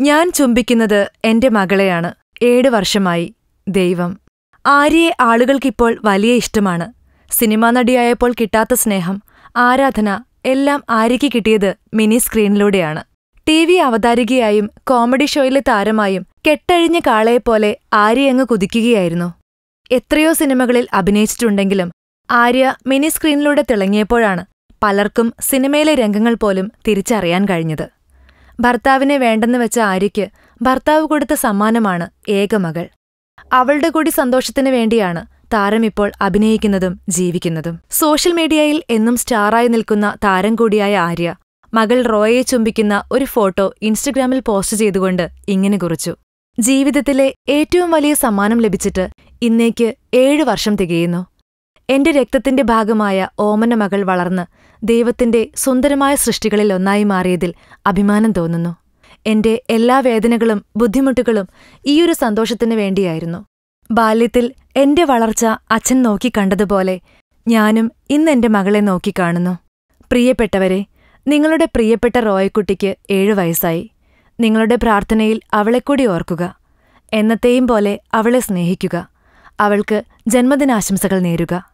ഞാൻ ചുംബിക്കുന്നത് എന്റെ മകളെയാണ്. ഏഴ് വർഷമായി. ദൈവം. ആര്യയെ ആളുകൾക്കിപ്പോൾ വലിയ ഇഷ്ടമാണ്. സിനിമാ നടിയായപ്പോൾ കിട്ടാത്ത സ്നേഹം ആരാധന എല്ലാം ആര്യയ്ക്ക് കിട്ടിയത് മിനി സ്ക്രീനിലൂടെയാണ്. ടി വി അവതാരികയായും കോമഡി ഷോയിലെ താരമായും കെട്ടഴിഞ്ഞ കാളയെപ്പോലെ ആര്യയങ്ങ് കുതിക്കുകയായിരുന്നു. എത്രയോ സിനിമകളിൽ അഭിനയിച്ചിട്ടുണ്ടെങ്കിലും ആര്യ മിനി സ്ക്രീനിലൂടെ തിളങ്ങിയപ്പോഴാണ് പലർക്കും സിനിമയിലെ രംഗങ്ങൾ പോലും തിരിച്ചറിയാൻ കഴിഞ്ഞത്. ഭർത്താവിനെ വേണ്ടെന്ന് വെച്ച ആര്യയ്ക്ക് ഭർത്താവ് കൊടുത്ത സമ്മാനമാണ് ഏകമകൾ അവളുടെ കൂടി സന്തോഷത്തിനു വേണ്ടിയാണ് താരം ഇപ്പോൾ അഭിനയിക്കുന്നതും ജീവിക്കുന്നതും. സോഷ്യൽ മീഡിയയിൽ എന്നും സ്റ്റാറായി നിൽക്കുന്ന താരം കൂടിയായ ആര്യ മകൾ റോയെ ചുംബിക്കുന്ന ഒരു ഫോട്ടോ ഇൻസ്റ്റഗ്രാമിൽ പോസ്റ്റ് ചെയ്തുകൊണ്ട് ഇങ്ങനെ കുറിച്ചു. ജീവിതത്തിലെ ഏറ്റവും വലിയ സമ്മാനം ലഭിച്ചിട്ട് ഇന്നേക്ക് ഏഴു വർഷം തികയുന്നു. എന്റെ രക്തത്തിന്റെ ഭാഗമായ ഓമന മകൾ വളർന്ന് ദൈവത്തിന്റെ സുന്ദരമായ സൃഷ്ടികളിൽ ഒന്നായി മാറിയതിൽ അഭിമാനം തോന്നുന്നു. എന്റെ എല്ലാ വേദനകളും ബുദ്ധിമുട്ടുകളും ഈയൊരു സന്തോഷത്തിനു വേണ്ടിയായിരുന്നു. ബാല്യത്തിൽ എന്റെ വളർച്ച അച്ഛൻ നോക്കിക്കണ്ടതുപോലെ ഞാനും ഇന്നെന്റെ മകളെ നോക്കിക്കാണുന്നു പ്രിയപ്പെട്ടവരെ നിങ്ങളുടെ പ്രിയപ്പെട്ട റോയക്കുട്ടിക്ക് ഏഴു വയസ്സായി. നിങ്ങളുടെ പ്രാർത്ഥനയിൽ അവളെക്കൂടി ഓർക്കുക. എന്നത്തെയും പോലെ അവളെ സ്നേഹിക്കുക. അവൾക്ക് ജന്മദിനാശംസകൾ നേരുക.